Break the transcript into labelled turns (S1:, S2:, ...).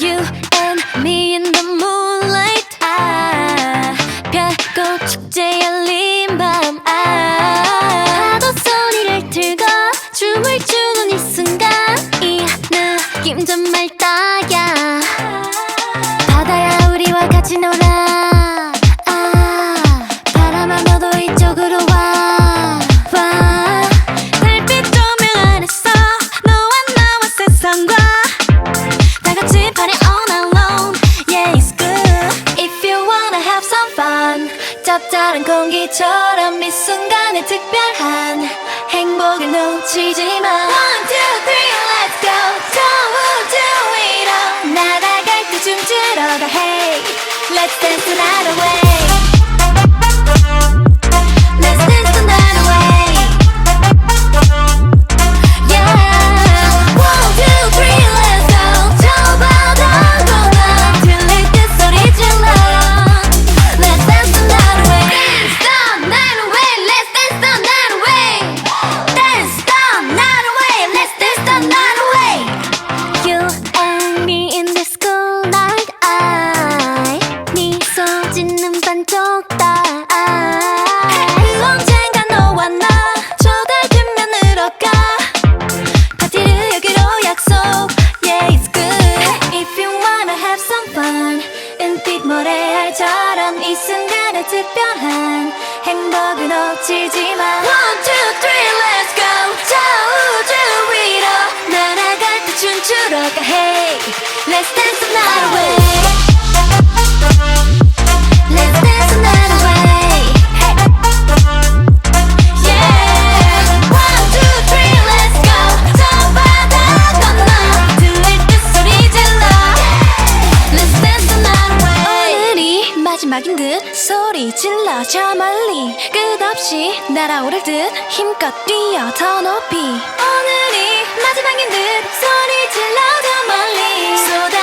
S1: You and me in the moonlight 아 별꽃 축제 열린 밤 아. 파도 소리를 들고 춤을 추는 이 순간 이 느낌 정말 딱이야 바다야 우리와 같이 놀아 아 тебя 순간의 특별한 놓치지 마 One two three let's go 저 우주 위로 날아갈 때 춤추러 가 Hey let's dance the night away 마지막인 듯 소리 질러 저 멀리. 끝없이 날아오를 듯 힘껏 뛰어 더 높이. 오늘이 마지막인 듯 소리 질러 더 멀리. 쏟아